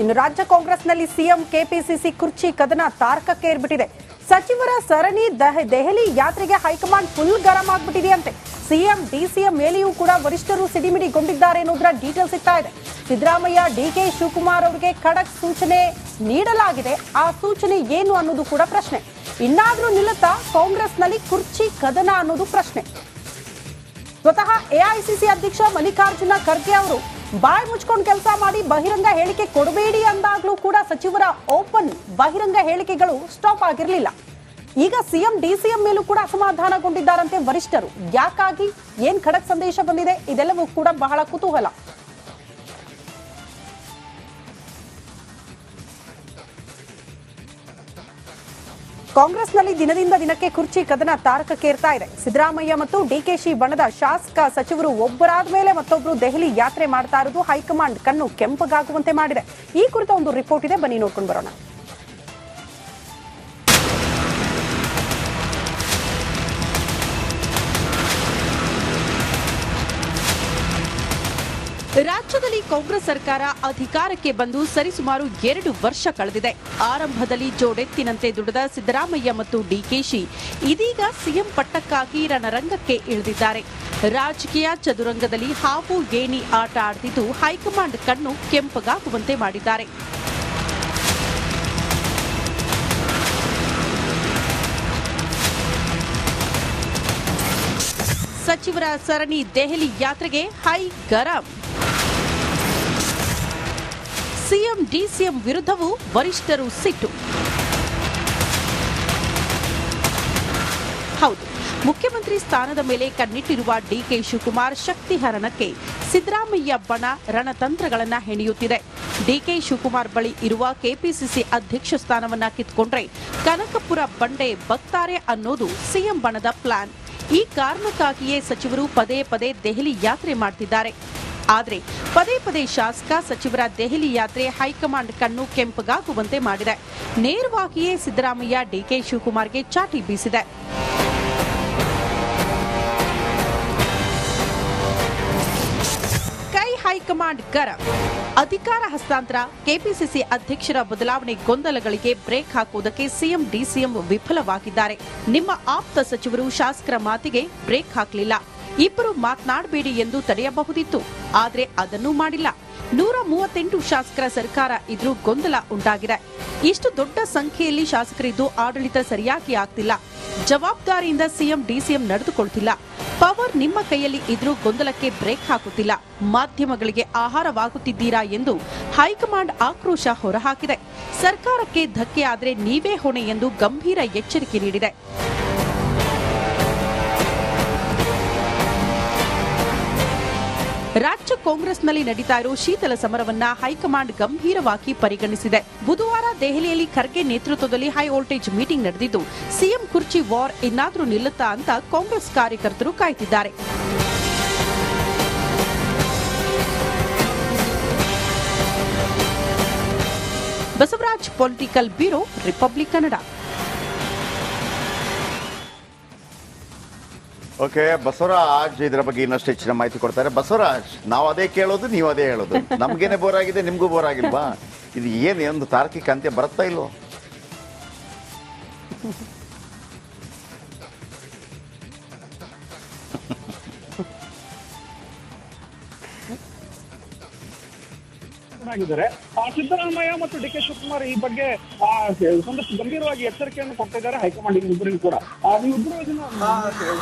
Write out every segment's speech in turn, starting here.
ಇನ್ನು ರಾಜ್ಯ ಕಾಂಗ್ರೆಸ್ನಲ್ಲಿ ಸಿಎಂ ಕೆಪಿಸಿಸಿ ಕುರ್ಚಿ ಕದನ ತಾರಕಕ್ಕೆ ಏರ್ಬಿಟ್ಟಿದೆ. ಸಚಿವರ ಸರಣಿ ದಹ- ದೆಹಲಿ ಯಾತ್ರೆಗೆ ಹೈಕಮಾಂಡ್ ಫುಲ್ ಗರಂ ಆಗ್ಬಿಟ್ಟಿದೆಯಂತೆ. ಸಿಎಂ, ಡಿಸಿಎಂ ಮೇಲೆಯೂ ಕೂಡ ವರಿಷ್ಠರು ಸಿಡಿಮಿಡಿಗೊಂಡಿದ್ದಾರೆ ಅನ್ನೋದರ ಡೀಟೇಲ್ ಸಿಗ್ತಾ ಇದೆ. ಸಿದ್ದರಾಮಯ್ಯ, ಡಿಕೆ ಶಿವಕುಮಾರ್ ಅವರಿಗೆ ಖಡಕ್ ಸೂಚನೆ ನೀಡಲಾಗಿದೆ. ಆ ಸೂಚನೆ ಏನು ಅನ್ನೋದು ಕೂಡ ಪ್ರಶ್ನೆ. ಇನ್ನಾದರೂ ನಿಲ್ಲುತ್ತಾ ಕಾಂಗ್ರೆಸ್ನಲ್ಲಿ ಕುರ್ಚಿ ಕದನ ಅನ್ನೋದು ಪ್ರಶ್ನೆ. ಸ್ವತಃ ಎಐಸಿಸಿ ಅಧ್ಯಕ್ಷ ಮಲ್ಲಿಕಾರ್ಜುನ ಖರ್ಗೆ ಅವರು ಬಾಯ್ ಮುಚ್ಕೊಂಡು ಕೆಲಸ ಮಾಡಿ ಬಹಿರಂಗ ಹೇಳಿಕೆ ಕೊಡಬೇಡಿ ಅಂದಾಗಲೂ ಕೂಡ ಸಚಿವರ ಓಪನ್ ಬಹಿರಂಗ ಹೇಳಿಕೆಗಳು ಸ್ಟಾಪ್ ಆಗಿರಲಿಲ್ಲ. ಈಗ ಸಿಎಂ, ಡಿಸಿಎಂ ಮೇಲೂ ಕೂಡ ಅಸಮಾಧಾನಗೊಂಡಿದ್ದಾರಂತೆ ವರಿಷ್ಠರು. ಯಾಕಾಗಿ? ಏನ್ ಖಡಕ್ ಸಂದೇಶ ಬಂದಿದೆ? ಇದೆಲ್ಲವೂ ಕೂಡ ಬಹಳ ಕುತೂಹಲ. ಕಾಂಗ್ರೆಸ್ನಲ್ಲಿ ದಿನದಿಂದ ದಿನಕ್ಕೆ ಕುರ್ಚಿ ಕದನ ತಾರಕಕ್ಕೇರ್ತಾ ಇದೆ. ಸಿದ್ದರಾಮಯ್ಯ ಮತ್ತು ಡಿಕೆಶಿ ಬಣದ ಶಾಸಕ ಸಚಿವರು ಒಬ್ಬರಾದ ಮೇಲೆ ಮತ್ತೊಬ್ಬರು ದೆಹಲಿ ಯಾತ್ರೆ ಮಾಡ್ತಾ ಇರೋದು ಹೈಕಮಾಂಡ್ ಕಣ್ಣು ಕೆಂಪಗಾಗುವಂತೆ ಮಾಡಿದೆ. ಈ ಕುರಿತ ಒಂದು ರಿಪೋರ್ಟ್ ಇದೆ. ಬನ್ನಿ ನೋಡ್ಕೊಂಡು ಬರೋಣ. ರಾಜ್ಯದಲ್ಲಿ ಕಾಂಗ್ರೆಸ್ ಸರ್ಕಾರ ಅಧಿಕಾರಕ್ಕೆ ಬಂದು ಸರಿಸುಮಾರು ಎರಡು ವರ್ಷ ಕಳೆದಿದೆ. ಆರಂಭದಲ್ಲಿ ಜೋಡೆತ್ತಿನಂತೆ ದುಡಿದ ಸಿದ್ದರಾಮಯ್ಯ ಮತ್ತು ಡಿಕೆಶಿ ಇದೀಗ ಸಿಎಂ ಪಟ್ಟಕ್ಕಾಗಿ ರಣರಂಗಕ್ಕೆ ಇಳಿದಿದ್ದಾರೆ. ರಾಜಕೀಯ ಚದುರಂಗದಲ್ಲಿ ಹಾವು ಏಣಿ ಆಟ ಆಡ್ತಿದ್ದು ಹೈಕಮಾಂಡ್ ಕಣ್ಣು ಕೆಂಪಗಾಗುವಂತೆ ಮಾಡಿದ್ದಾರೆ. ಸಚಿವರ ಸರಣಿ ದೆಹಲಿ ಯಾತ್ರೆಗೆ ಹೈ ಗರಂ. ಸಿಎಂ, ಡಿಸಿಎಂ ವಿರುದ್ಧವೂ ವರಿಷ್ಠರು ಸಿಟ್ಟು. ಹೌದು, ಮುಖ್ಯಮಂತ್ರಿ ಸ್ಥಾನದ ಮೇಲೆ ಕಣ್ಣಿಟ್ಟಿರುವ ಡಿಕೆ ಶಿವಕುಮಾರ್ ಶಕ್ತಿ ಹರಣಕ್ಕೆ ಸಿದ್ದರಾಮಯ್ಯ ಬಣ ರಣತಂತ್ರಗಳನ್ನು ಹೆಣೆಯುತ್ತಿದೆ. ಡಿಕೆ ಶಿವಕುಮಾರ್ ಬಳಿ ಇರುವ ಕೆಪಿಸಿಸಿ ಅಧ್ಯಕ್ಷ ಸ್ಥಾನವನ್ನ ಕಿತ್ಕೊಂಡ್ರೆ ಕನಕಪುರ ಬಂಡೆ ಬಕ್ತಾರೆ ಅನ್ನೋದು ಸಿಎಂ ಬಣದ ಪ್ಲಾನ್. ಈ ಕಾರಣಕ್ಕಾಗಿಯೇ ಸಚಿವರು ಪದೇ ಪದೇ ದೆಹಲಿ ಯಾತ್ರೆ ಮಾಡ್ತಿದ್ದಾರೆ. ಆದ್ರೆ ಪದೇ ಪದೇ ಶಾಸಕ ಸಚಿವರ ದೆಹಲಿ ಯಾತ್ರೆ ಹೈಕಮಾಂಡ್ ಕಣ್ಣು ಕೆಂಪಗಾಗುವಂತೆ ಮಾಡಿದೆ. ನೇರವಾಗಿಯೇ ಸಿದ್ದರಾಮಯ್ಯ ಡಿಕೆ ಶಿವಕುಮಾರ್ಗೆ ಚಾಟಿ ಬೀಸಿದೆ. ಕೈ ಹೈಕಮಾಂಡ್ ಗರ. ಅಧಿಕಾರ ಹಸ್ತಾಂತರ, ಕೆಪಿಸಿಸಿ ಅಧ್ಯಕ್ಷರ ಬದಲಾವಣೆ ಗೊಂದಲಗಳಿಗೆ ಬ್ರೇಕ್ ಹಾಕುವುದಕ್ಕೆ ಸಿಎಂ, ಡಿಸಿಎಂ ವಿಫಲವಾಗಿದ್ದಾರೆ. ನಿಮ್ಮ ಆಪ್ತ ಸಚಿವರು ಶಾಸಕರ ಮಾತಿಗೆ ಬ್ರೇಕ್ ಹಾಕಲಿಲ್ಲ. ಇಬ್ಬರು ಮಾತನಾಡಬೇಡಿ ಎಂದು ತಡೆಯಬಹುದಿತ್ತು. ಆದರೆ ಅದನ್ನು ಮಾಡಿಲ್ಲ. ನೂರ ಮೂವತ್ತೆಂಟು ಶಾಸಕರ ಸರ್ಕಾರ ಇದ್ರೂ ಗೊಂದಲ ಉಂಟಾಗಿದೆ. ಇಷ್ಟು ದೊಡ್ಡ ಸಂಖ್ಯೆಯಲ್ಲಿ ಶಾಸಕರಿದ್ದು ಆಡಳಿತ ಸರಿಯಾಗಿ ಆಗ್ತಿಲ್ಲ. ಜವಾಬ್ದಾರಿಯಿಂದ ಸಿಎಂ, ಡಿಸಿಎಂ ನಡೆದುಕೊಳ್ತಿಲ್ಲ. ಪವರ್ ನಿಮ್ಮ ಕೈಯಲ್ಲಿ ಇದ್ರೂ ಗೊಂದಲಕ್ಕೆ ಬ್ರೇಕ್ ಹಾಕುತ್ತಿಲ್ಲ. ಮಾಧ್ಯಮಗಳಿಗೆ ಆಹಾರವಾಗುತ್ತಿದ್ದೀರಾ ಎಂದು ಹೈಕಮಾಂಡ್ ಆಕ್ರೋಶ ಹೊರಹಾಕಿದೆ. ಸರ್ಕಾರಕ್ಕೆ ಧಕ್ಕೆ ಆದರೆ ನೀವೇ ಹೊಣೆ ಎಂದು ಗಂಭೀರ ಎಚ್ಚರಿಕೆ ನೀಡಿದೆ. ರಾಜ್ಯ ಕಾಂಗ್ರೆಸ್ನಲ್ಲಿ ನಡೀತಾ ಇರೋ ಶೀತಲ ಸಮರವನ್ನ ಹೈಕಮಾಂಡ್ ಗಂಭೀರವಾಗಿ ಪರಿಗಣಿಸಿದೆ. ಬುಧವಾರ ದೆಹಲಿಯಲ್ಲಿ ಖರ್ಗೆ ನೇತೃತ್ವದಲ್ಲಿ ಹೈ ವೋಲ್ಟೇಜ್ ಮೀಟಿಂಗ್ ನಡೆದಿದ್ದು, ಸಿಎಂ ಕುರ್ಚಿ ವಾರ್ ಇನ್ನಾದರೂ ನಿಲ್ಲುತ್ತಾ ಅಂತ ಕಾಂಗ್ರೆಸ್ ಕಾರ್ಯಕರ್ತರು ಕಾಯ್ತಿದ್ದಾರೆ. Basavaraj political bureau, Republic Kannada. Okay, Basavaraj ಇದರ ಬಗ್ಗೆ ಇನ್ನಷ್ಟು ಹೆಚ್ಚಿನ ಮಾಹಿತಿ ಕೊಡ್ತಾರೆ. ಬಸವರಾಜ್, ನಾವು ಅದೇ ಕೇಳೋದು, ನೀವು ಅದೇ ಹೇಳೋದು. ನಮ್ಗೇನೆ ಬೋರ್ ಆಗಿದೆ, ನಿಮ್ಗೂ ಬೋರ್ ಆಗಿಲ್ವಾ? ಇದು ಏನು ಒಂದು ತಾರ್ಕಿಕ ಅಂತ್ಯ ಬರುತ್ತಾ ಇಲ್ವೋ? ಆಗಿದ್ದಾರೆ. ಸಿದ್ದರಾಮಯ್ಯ ಮತ್ತು ಡಿ ಕೆ ಶಿವಕುಮಾರ್ ಈ ಬಗ್ಗೆ ಆ, ಒಂದಷ್ಟು ಗಂಭೀರವಾಗಿ ಎಚ್ಚರಿಕೆಯನ್ನು ಕೊಟ್ಟಿದ್ದಾರೆ ಹೈಕಮಾಂಡ್ ಇವರಿಗೂ ಕೂಡ. ನೀವಿಬ್ಬರು ಇದನ್ನ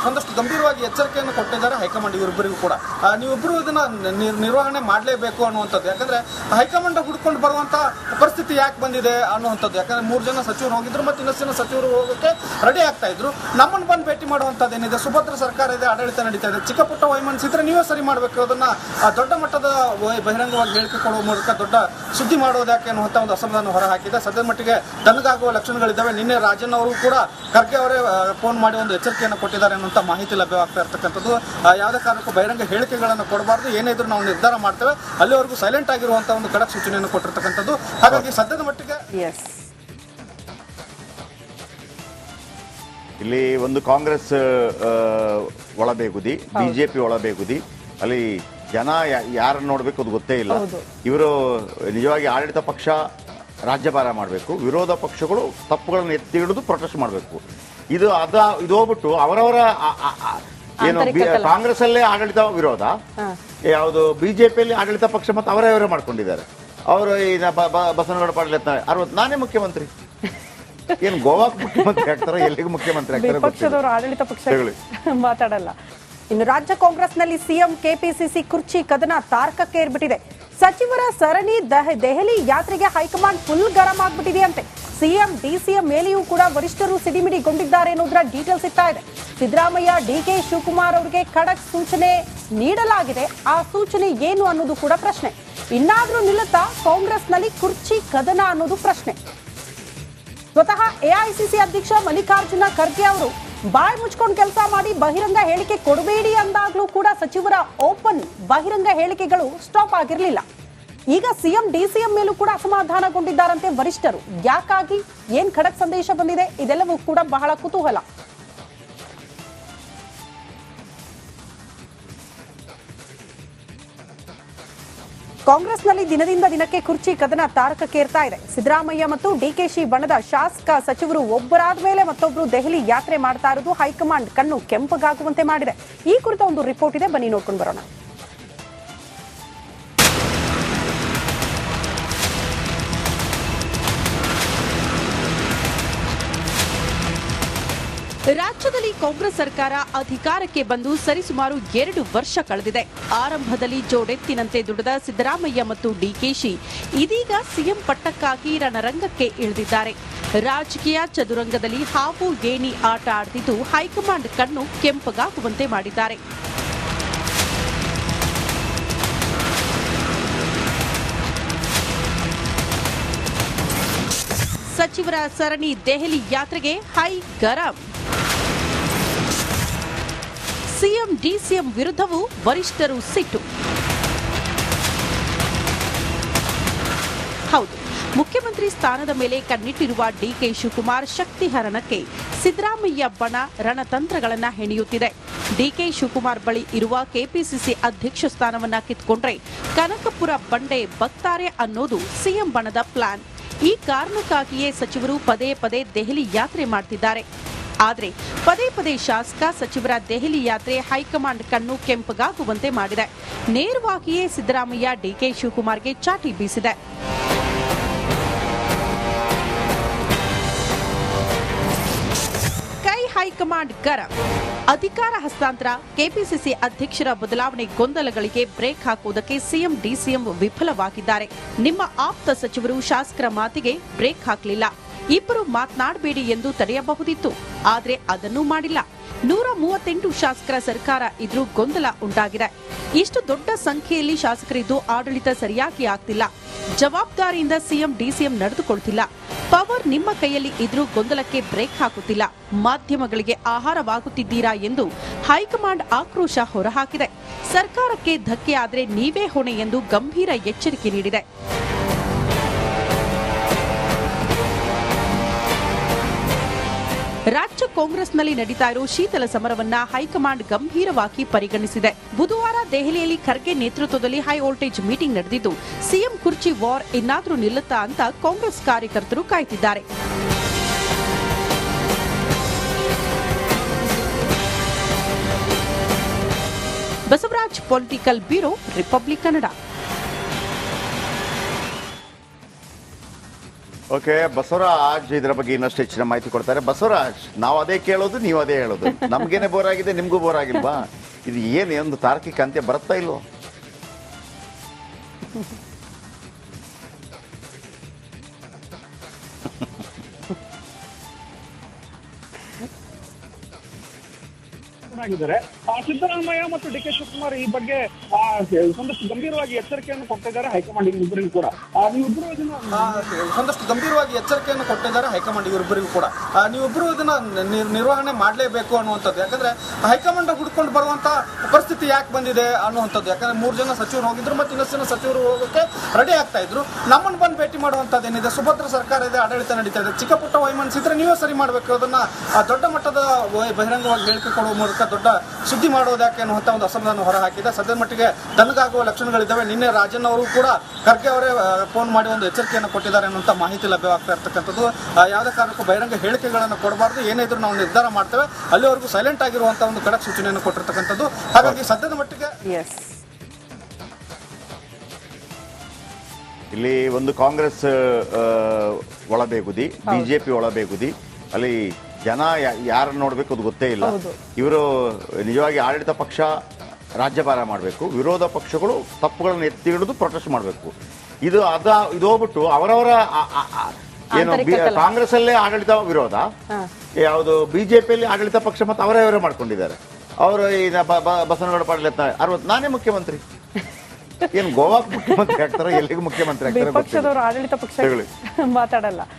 ಒಂದಷ್ಟು ಗಂಭೀರವಾಗಿ ಎಚ್ಚರಿಕೆಯನ್ನು ಕೊಟ್ಟಿದ್ದಾರೆ ಹೈಕಮಾಂಡ್ ಇವರಿಬ್ಬರಿಗೂ ಕೂಡ. ನೀವಿಬ್ಬರು ಇದನ್ನ ನಿರ್- ನಿರ್ವಹಣೆ ಮಾಡಲೇಬೇಕು ಅನ್ನುವಂಥದ್ದು. ಯಾಕಂದ್ರೆ ಹೈಕಮಾಂಡ್ ಹುಡ್ಕೊಂಡು ಬರುವಂತ ಪರಿಸ್ಥಿತಿ ಯಾಕೆ ಬಂದಿದೆ ಅನ್ನುವಂಥದ್ದು. ಯಾಕಂದ್ರೆ ಮೂರು ಜನ ಸಚಿವರು ಹೋಗಿದ್ರು ಮತ್ತೆ ಇನ್ನಷ್ಟು ಜನ ಸಚಿವರು ಹೋಗೋಕೆ ರೆಡಿ ಆಗ್ತಾ ಇದ್ರು. ನಮ್ಮನ್ನು ಬಂದು ಭೇಟಿ ಮಾಡುವಂಥದ್ದು ಏನಿದೆ? ಸುಭದ್ರ ಸರ್ಕಾರ ಇದೆ ಆಡಳಿತ ನಡೀತಾ ಇದೆ. ಚಿಕ್ಕ ಪುಟ್ಟ ವೈಮನಸ್ಸಿದ್ರೆ ನೀವೇ ಸರಿ ಮಾಡಬೇಕು. ಅದನ್ನ ದೊಡ್ಡ ಮಟ್ಟದ ಬಹಿರಂಗವಾಗಿ ಹೇಳಿಕೆ ಕೊಡುವ ಮೂಲಕ ದೊಡ್ಡ ಸುದ್ದಿ ಮಾಡೋದು ಯಾಕೆ ಅನ್ನುವಂಥ ಒಂದು ಅಸಮಾಧಾನ ಹೊರಹಾಕಿದೆ. ಸದ್ಯದ ಮಟ್ಟಿಗೆ ತನಗಾಗುವ ಲಕ್ಷಣಗಳಿದ್ದಾವೆ. ನಿನ್ನೆ ರಾಜನ್ ಅವರು ಕೂಡ ಖರ್ಗೆ ಅವರೇ ಫೋನ್ ಮಾಡಿ ಒಂದು ಎಚ್ಚರಿಕೆಯನ್ನು ಕೊಟ್ಟಿದ್ದಾರೆ ಅನ್ನುವಂಥ ಮಾಹಿತಿ ಲಭ್ಯವಾಗ್ತಾ ಇರ್ತಕ್ಕಂಥದ್ದು. ಯಾವುದೇ ಕಾರಣಕ್ಕೂ ಬಹಿರಂಗ ಹೇಳಿಕೆಗಳನ್ನು ಕೊಡಬಾರ್ದು. ಏನೇ ಇದ್ರೂ ನಾವು ನಿರ್ಧಾರ ಮಾಡ್ತೇವೆ. ಅಲ್ಲಿವರೆಗೂ ಸೈಲೆಂಟ್ ಆಗಿರುವಂಥ ಒಂದು ಖಡಕ್ ಸೂಚನೆಯನ್ನು ಕೊಟ್ಟಿರ್ತಕ್ಕಂಥದ್ದು. ಹಾಗಾಗಿ ಸದ್ಯದ ಮಟ್ಟಿಗೆ ಎಸ್ ಇಲ್ಲಿ ಒಂದು ಕಾಂಗ್ರೆಸ್ ಒಳಬೇಗುದಿ ಬಿಜೆಪಿ ಒಳಬೇಗುದಿ ಅಲ್ಲಿ ಜನ ಯಾರನ್ನ ನೋಡ್ಬೇಕು ಅದು ಗೊತ್ತೇ ಇಲ್ಲ. ಇವರು ನಿಜವಾಗಿ ಆಡಳಿತ ಪಕ್ಷ ರಾಜ್ಯಭಾರ ಮಾಡಬೇಕು. ವಿರೋಧ ಪಕ್ಷಗಳು ತಪ್ಪುಗಳನ್ನು ಎತ್ತಿ ಹಿಡಿದು ಪ್ರೊಟೆಸ್ಟ್ ಮಾಡಬೇಕು. ಇದು ಅದ ಇದು ಹೋಗ್ಬಿಟ್ಟು ಅವರವರ ಏನು ಕಾಂಗ್ರೆಸ್ ಅಲ್ಲೇ ಆಡಳಿತ ವಿರೋಧ. ಯಾವುದು ಬಿಜೆಪಿಯಲ್ಲಿ ಆಡಳಿತ ಪಕ್ಷ ಮತ್ತು ಅವರೇ ಅವರೇ ಮಾಡ್ಕೊಂಡಿದ್ದಾರೆ. ಅವರು ಈಗ ಬಸನಗೌಡ ಪಾಟೀಲ್ ಅರವತ್ತು ನಾನೇ ಮುಖ್ಯಮಂತ್ರಿ. ಏನು ಗೋವಾಕ್ ಮುಖ್ಯಮಂತ್ರಿ ಆಗ್ತಾರೆ ಎಲ್ಲಿಗೆ ಮುಖ್ಯಮಂತ್ರಿ ಆಗ್ತಾರೆ ಆಡಳಿತ ಪಕ್ಷ ಮಾತಾಡಲ್ಲ. ಇನ್ನು ರಾಜ್ಯ ಕಾಂಗ್ರೆಸ್ನಲ್ಲಿ ಸಿಎಂ ಕೆಪಿಸಿಸಿ ಕುರ್ಚಿ ಕದನ ತಾರಕಕ್ಕೆ ಏರ್ಬಿಟ್ಟಿದೆ. ಸಚಿವರ ಸರಣಿ ದಹ- ದೆಹಲಿ ಯಾತ್ರೆಗೆ ಹೈಕಮಾಂಡ್ ಫುಲ್ ಗರಂ ಆಗ್ಬಿಟ್ಟಿದೆಯಂತೆ. ಸಿಎಂ, ಡಿಸಿಎಂ ಮೇಲೆಯೂ ಕೂಡ ವರಿಷ್ಠರು ಸಿಡಿಮಿಡಿಗೊಂಡಿದ್ದಾರೆ ಅನ್ನೋದ್ರ ಡೀಟೇಲ್ಸ್ ಸಿಗ್ತಾ ಇದೆ. ಸಿದ್ದರಾಮಯ್ಯ ಡಿಕೆ ಶಿವಕುಮಾರ್ ಅವರಿಗೆ ಖಡಕ್ ಸೂಚನೆ ನೀಡಲಾಗಿದೆ. ಆ ಸೂಚನೆ ಏನು ಅನ್ನೋದು ಕೂಡ ಪ್ರಶ್ನೆ. ಇನ್ನಾದರೂ ನಿಲ್ಲುತ್ತಾ ಕಾಂಗ್ರೆಸ್ನಲ್ಲಿ ಕುರ್ಚಿ ಕದನ ಅನ್ನೋದು ಪ್ರಶ್ನೆ. ಸ್ವತಃ ಎಐಸಿಸಿ ಅಧ್ಯಕ್ಷ ಮಲ್ಲಿಕಾರ್ಜುನ ಖರ್ಗೆ ಅವರು ಬಾಯ್ ಮುಚ್ಕೊಂಡು ಕೆಲಸ ಮಾಡಿ ಬಹಿರಂಗ ಹೇಳಿಕೆ ಕೊಡಬೇಡಿ ಅಂದಾಗ್ಲೂ ಕೂಡ ಸಚಿವರ ಓಪನ್ ಬಹಿರಂಗ ಹೇಳಿಕೆಗಳು ಸ್ಟಾಪ್ ಆಗಿರಲಿಲ್ಲ. ಈಗ ಸಿಎಂ, ಡಿಸಿಎಂ ಮೇಲೂ ಕೂಡ ಅಸಮಾಧಾನಗೊಂಡಿದ್ದಾರಂತೆ ವರಿಷ್ಠರು. ಯಾಕಾಗಿ? ಏನ್ ಖಡಕ್ ಸಂದೇಶ ಬಂದಿದೆ? ಇದೆಲ್ಲವೂ ಕೂಡ ಬಹಳ ಕುತೂಹಲ. ಕಾಂಗ್ರೆಸ್ನಲ್ಲಿ ದಿನದಿಂದ ದಿನಕ್ಕೆ ಕುರ್ಚಿ ಕದನ ತಾರಕಕ್ಕೇರ್ತಾ ಇದೆ. ಸಿದ್ದರಾಮಯ್ಯ ಮತ್ತು ಡಿಕೆಶಿ ಬಣದ ಶಾಸಕ ಸಚಿವರು ಒಬ್ಬರಾದ ಮೇಲೆ ಮತ್ತೊಬ್ಬರು ದೆಹಲಿ ಯಾತ್ರೆ ಮಾಡ್ತಾ ಇರೋದು ಹೈಕಮಾಂಡ್ ಕಣ್ಣು ಕೆಂಪಗಾಗುವಂತೆ ಮಾಡಿದೆ. ಈ ಕುರಿತ ಒಂದು ರಿಪೋರ್ಟ್ ಇದೆ. ಬನ್ನಿ ನೋಡ್ಕೊಂಡು ಬರೋಣ. ರಾಜ್ಯದಲ್ಲಿ ಕಾಂಗ್ರೆಸ್ ಸರ್ಕಾರ ಅಧಿಕಾರಕ್ಕೆ ಬಂದು ಸರಿಸುಮಾರು ಎರಡು ವರ್ಷ ಕಳೆದಿದೆ. ಆರಂಭದಲ್ಲಿ ಜೋಡೆತ್ತಿನಂತೆ ದುಡಿದ ಸಿದ್ದರಾಮಯ್ಯ ಮತ್ತು ಡಿಕೆಶಿ ಇದೀಗ ಸಿಎಂ ಪಟ್ಟಕ್ಕಾಗಿ ರಣರಂಗಕ್ಕೆ ಇಳಿದಿದ್ದಾರೆ. ರಾಜಕೀಯ ಚದುರಂಗದಲ್ಲಿ ಹಾವು ಗೇಣಿ ಆಟ ಆಡ್ತಿದ್ದು ಹೈಕಮಾಂಡ್ ಕಣ್ಣು ಕೆಂಪಗಾಗುವಂತೆ ಮಾಡಿದ್ದಾರೆ. ಸಚಿವರ ಸರಣಿ ದೆಹಲಿ ಯಾತ್ರೆಗೆ ಹೈ ಗರಂ. ಸಿಎಂ, ಡಿಸಿಎಂ ವಿರುದ್ಧವೂ ವರಿಷ್ಠರು ಸಿಟ್ಟು. ಹೌದು, ಮುಖ್ಯಮಂತ್ರಿ ಸ್ಥಾನದ ಮೇಲೆ ಕಣ್ಣಿಟ್ಟಿರುವ ಡಿಕೆ ಶಿವಕುಮಾರ್ ಶಕ್ತಿ ಹರಣಕ್ಕೆ ಸಿದ್ದರಾಮಯ್ಯ ಬಣ ರಣತಂತ್ರಗಳನ್ನು ಹೆಣೆಯುತ್ತಿದೆ. ಡಿಕೆ ಶಿವಕುಮಾರ್ ಬಳಿ ಇರುವ ಕೆಪಿಸಿಸಿ ಅಧ್ಯಕ್ಷ ಸ್ಥಾನವನ್ನ ಕಿತ್ಕೊಂಡ್ರೆ ಕನಕಪುರ ಬಂಡೆ ಬಕ್ತಾರೆ ಅನ್ನೋದು ಸಿಎಂ ಬಣದ ಪ್ಲಾನ್. ಈ ಕಾರಣಕ್ಕಾಗಿಯೇ ಸಚಿವರು ಪದೇ ಪದೇ ದೆಹಲಿ ಯಾತ್ರೆ ಮಾಡ್ತಿದ್ದಾರೆ. ಆದ್ರೆ ಪದೇ ಪದೇ ಶಾಸಕ ಸಚಿವರ ದೆಹಲಿ ಯಾತ್ರೆ ಹೈಕಮಾಂಡ್ ಕಣ್ಣು ಕೆಂಪಗಾಗುವಂತೆ ಮಾಡಿದೆ. ನೇರವಾಗಿಯೇ ಸಿದ್ದರಾಮಯ್ಯ ಡಿಕೆ ಶಿವಕುಮಾರ್ಗೆ ಚಾಟಿ ಬೀಸಿದೆ. ಕೈ ಹೈಕಮಾಂಡ್ ಗರಂ. ಅಧಿಕಾರ ಹಸ್ತಾಂತರ, ಕೆಪಿಸಿಸಿ ಅಧ್ಯಕ್ಷರ ಬದಲಾವಣೆ ಗೊಂದಲಗಳಿಗೆ ಬ್ರೇಕ್ ಹಾಕುವುದಕ್ಕೆ ಸಿಎಂ, ಡಿಸಿಎಂ ವಿಫಲವಾಗಿದ್ದಾರೆ. ನಿಮ್ಮ ಆಪ್ತ ಸಚಿವರು ಶಾಸಕರ ಮಾತಿಗೆ ಬ್ರೇಕ್ ಹಾಕಲಿಲ್ಲ. ಇಬ್ಬರು ಮಾತನಾಡಬೇಡಿ ಎಂದು ತಡೆಯಬಹುದಿತ್ತು. ಆದರೆ ಅದನ್ನೂ ಮಾಡಿಲ್ಲ. ನೂರ ಮೂವತ್ತೆಂಟು ಶಾಸಕರ ಸರ್ಕಾರ ಇದ್ರೂ ಗೊಂದಲ ಉಂಟಾಗಿದೆ. ಇಷ್ಟು ದೊಡ್ಡ ಸಂಖ್ಯೆಯಲ್ಲಿ ಶಾಸಕರಿದ್ದು ಆಡಳಿತ ಸರಿಯಾಗಿ ಆಗ್ತಿಲ್ಲ. ಜವಾಬ್ದಾರಿಯಿಂದ ಸಿಎಂ, ಡಿಸಿಎಂ ನಡೆದುಕೊಳ್ತಿಲ್ಲ. ಪವರ್ ನಿಮ್ಮ ಕೈಯಲ್ಲಿ ಇದ್ರೂ ಗೊಂದಲಕ್ಕೆ ಬ್ರೇಕ್ ಹಾಕುತ್ತಿಲ್ಲ. ಮಾಧ್ಯಮಗಳಿಗೆ ಆಹಾರವಾಗುತ್ತಿದ್ದೀರಾ ಎಂದು ಹೈಕಮಾಂಡ್ ಆಕ್ರೋಶ ಹೊರಹಾಕಿದೆ. ಸರ್ಕಾರಕ್ಕೆ ಧಕ್ಕೆ ಆದ್ರೆ ನೀವೇ ಹೊಣೆ ಎಂದು ಗಂಭೀರ ಎಚ್ಚರಿಕೆ ನೀಡಿದೆ. ರಾಜ್ಯ ಕಾಂಗ್ರೆಸ್ನಲ್ಲಿ ನಡೀತಾ ಇರೋ ಶೀತಲ ಸಮರವನ್ನ ಹೈಕಮಾಂಡ್ ಗಂಭೀರವಾಗಿ ಪರಿಗಣಿಸಿದೆ. ಬುಧವಾರ ದೆಹಲಿಯಲ್ಲಿ ಖರ್ಗೆ ನೇತೃತ್ವದಲ್ಲಿ ಹೈ ವೋಲ್ಟೇಜ್ ಮೀಟಿಂಗ್ ನಡೆದಿದ್ದು, ಸಿಎಂ ಕುರ್ಚಿ ವಾರ್ ಇನ್ನಾದರೂ ನಿಲ್ಲುತ್ತಾ ಅಂತ ಕಾಂಗ್ರೆಸ್ ಕಾರ್ಯಕರ್ತರು ಕಾಯ್ತಿದ್ದಾರೆ. Basavaraj political bureau, Republic Kannada. Okay, Basavaraj ಇದರ ಬಗ್ಗೆ ಇನ್ನಷ್ಟು ಹೆಚ್ಚಿನ ಮಾಹಿತಿ ಕೊಡ್ತಾರೆ. ಬಸವರಾಜ್, ನಾವು ಅದೇ ಕೇಳೋದು, ನೀವು ಅದೇ ಹೇಳೋದು. ನಮ್ಗೇನೆ ಬೋರ್ ಆಗಿದೆ, ನಿಮ್ಗೂ ಬೋರ್ ಆಗಿಲ್ವಾ? ಇದು ಏನು ಒಂದು ತಾರ್ಕಿಕ ಅಂತ್ಯ ಬರುತ್ತಾ ಇಲ್ವೋ? ಆಗಿದ್ದಾರೆ ಸಿದ್ದರಾಮಯ್ಯ ಮತ್ತು ಡಿ ಕೆ ಶಿವಕುಮಾರ್ ಈ ಬಗ್ಗೆ ಆ, ಒಂದಷ್ಟು ಗಂಭೀರವಾಗಿ ಎಚ್ಚರಿಕೆಯನ್ನು ಕೊಟ್ಟಿದ್ದಾರೆ ಹೈಕಮಾಂಡ್ ಇಬ್ಬರಿಗೂ ಕೂಡ. ಇದನ್ನ ಆ, ಒಂದಷ್ಟು ಗಂಭೀರವಾಗಿ ಎಚ್ಚರಿಕೆಯನ್ನು ಕೊಟ್ಟಿದ್ದಾರೆ ಹೈಕಮಾಂಡ್ ಇವರಿಬ್ಬರಿಗೂ ಕೂಡ. ನೀವಿಬ್ಬರು ಇದನ್ನ ನಿರ್- ನಿರ್ವಹಣೆ ಮಾಡಲೇಬೇಕು ಅನ್ನುವಂಥದ್ದು. ಯಾಕಂದ್ರೆ ಹೈಕಮಾಂಡ್ ಹುಡ್ಕೊಂಡು ಬರುವಂತ ಪರಿಸ್ಥಿತಿ ಯಾಕೆ ಬಂದಿದೆ ಅನ್ನುವಂಥದ್ದು. ಯಾಕಂದ್ರೆ ಮೂರು ಜನ ಸಚಿವರು ಹೋಗಿದ್ರು ಮತ್ತೆ ಇನ್ನಷ್ಟು ಜನ ಸಚಿವರು ಹೋಗೋಕೆ ರೆಡಿ ಆಗ್ತಾ ಇದ್ರು. ನಮ್ಮನ್ನು ಬಂದು ಭೇಟಿ ಮಾಡುವಂಥದ್ದು ಏನಿದೆ? ಸುಭದ್ರ ಸರ್ಕಾರ ಇದೆ ಆಡಳಿತ ನಡೀತಾ ಇದೆ. ಚಿಕ್ಕ ಪುಟ್ಟ ವೈಮನಸ್ ಇದ್ರೆ ನೀವೇ ಸರಿ ಮಾಡಬೇಕು. ಅದನ್ನ ದೊಡ್ಡ ಮಟ್ಟದ ಬಹಿರಂಗವಾಗಿ ಹೇಳಿಕೆ ಕೊಡುವ ಮೂಲಕ ದೊಡ್ಡ ಸುದ್ದಿ ಮಾಡೋದು ಯಾಕೆ ಅನ್ನುವಂಥ ಒಂದು ಅಸಮಾಧಾನ ಹೊರಹಾಕಿದೆ. ಸದ್ಯದ ಮಟ್ಟಿಗೆ ತನಗಾಗುವ ಲಕ್ಷಣಗಳಿದ್ದಾವೆ. ನಿನ್ನೆ ರಾಜನ್ ಅವರು ಕೂಡ ಖರ್ಗೆ ಅವರೇ ಫೋನ್ ಮಾಡಿ ಒಂದು ಎಚ್ಚರಿಕೆಯನ್ನು ಕೊಟ್ಟಿದ್ದಾರೆ ಅನ್ನುವಂಥ ಮಾಹಿತಿ ಲಭ್ಯವಾಗ್ತಾ ಇರ್ತಕ್ಕಂಥದ್ದು. ಆ, ಯಾವುದೇ ಕಾರಣಕ್ಕೂ ಬಹಿರಂಗ ಹೇಳಿಕೆಗಳನ್ನು ಕೊಡಬಾರ್ದು. ಏನೇ ಇದ್ರೂ ನಾವು ನಿರ್ಧಾರ ಮಾಡ್ತೇವೆ. ಅಲ್ಲಿವರೆಗೂ ಸೈಲೆಂಟ್ ಆಗಿರುವಂತಹ ಒಂದು ಖಡಕ್ ಸೂಚನೆಯನ್ನು ಕೊಟ್ಟಿರ್ತಕ್ಕಂಥದ್ದು. ಹಾಗಾಗಿ ಸದ್ಯದ ಮಟ್ಟಿಗೆ ಎಸ್ ಇಲ್ಲಿ ಒಂದು ಕಾಂಗ್ರೆಸ್ ಆ, ಒಳಬೇಗುದಿ ಬಿಜೆಪಿ ಒಳಬೇಗುದಿ. ಅಲ್ಲಿ ಜನ ಯಾರನ್ನ ನೋಡಬೇಕು ಅದು ಗೊತ್ತೇ ಇಲ್ಲ. ಇವರು ನಿಜವಾಗಿ ಆಡಳಿತ ಪಕ್ಷ ರಾಜ್ಯಭಾರ ಮಾಡಬೇಕು. ವಿರೋಧ ಪಕ್ಷಗಳು ತಪ್ಪುಗಳನ್ನು ಎತ್ತಿ ಹಿಡಿದು ಪ್ರೊಟೆಸ್ಟ್ ಮಾಡಬೇಕು. ಇದು ಅದ ಇದು ಹೋಗ್ಬಿಟ್ಟು ಅವರವರ ಏನು. ಕಾಂಗ್ರೆಸ್ ಅಲ್ಲೇ ಆಡಳಿತ ವಿರೋಧ ಯಾವುದು ಬಿಜೆಪಿಯಲ್ಲಿ ಆಡಳಿತ ಪಕ್ಷ ಮತ್ತು ಅವರೇ ಅವರೇ ಮಾಡ್ಕೊಂಡಿದ್ದಾರೆ. ಅವರು ಈ ಬಸವನಗೌಡ ಪಾಟೀಲ್ ಎತ್ತ ಅರವತ್ತು ನಾನೇ ಮುಖ್ಯಮಂತ್ರಿ. ಏನು ಗೋವಾಕ್ ಮುಖ್ಯಮಂತ್ರಿ ಆಗ್ತಾರೆ ಎಲ್ಲಿಗೆ ಮುಖ್ಯಮಂತ್ರಿ ಆಗ್ತಾರೆ ಆಡಳಿತ ಪಕ್ಷಗಳು ಮಾತಾಡಲ್ಲ.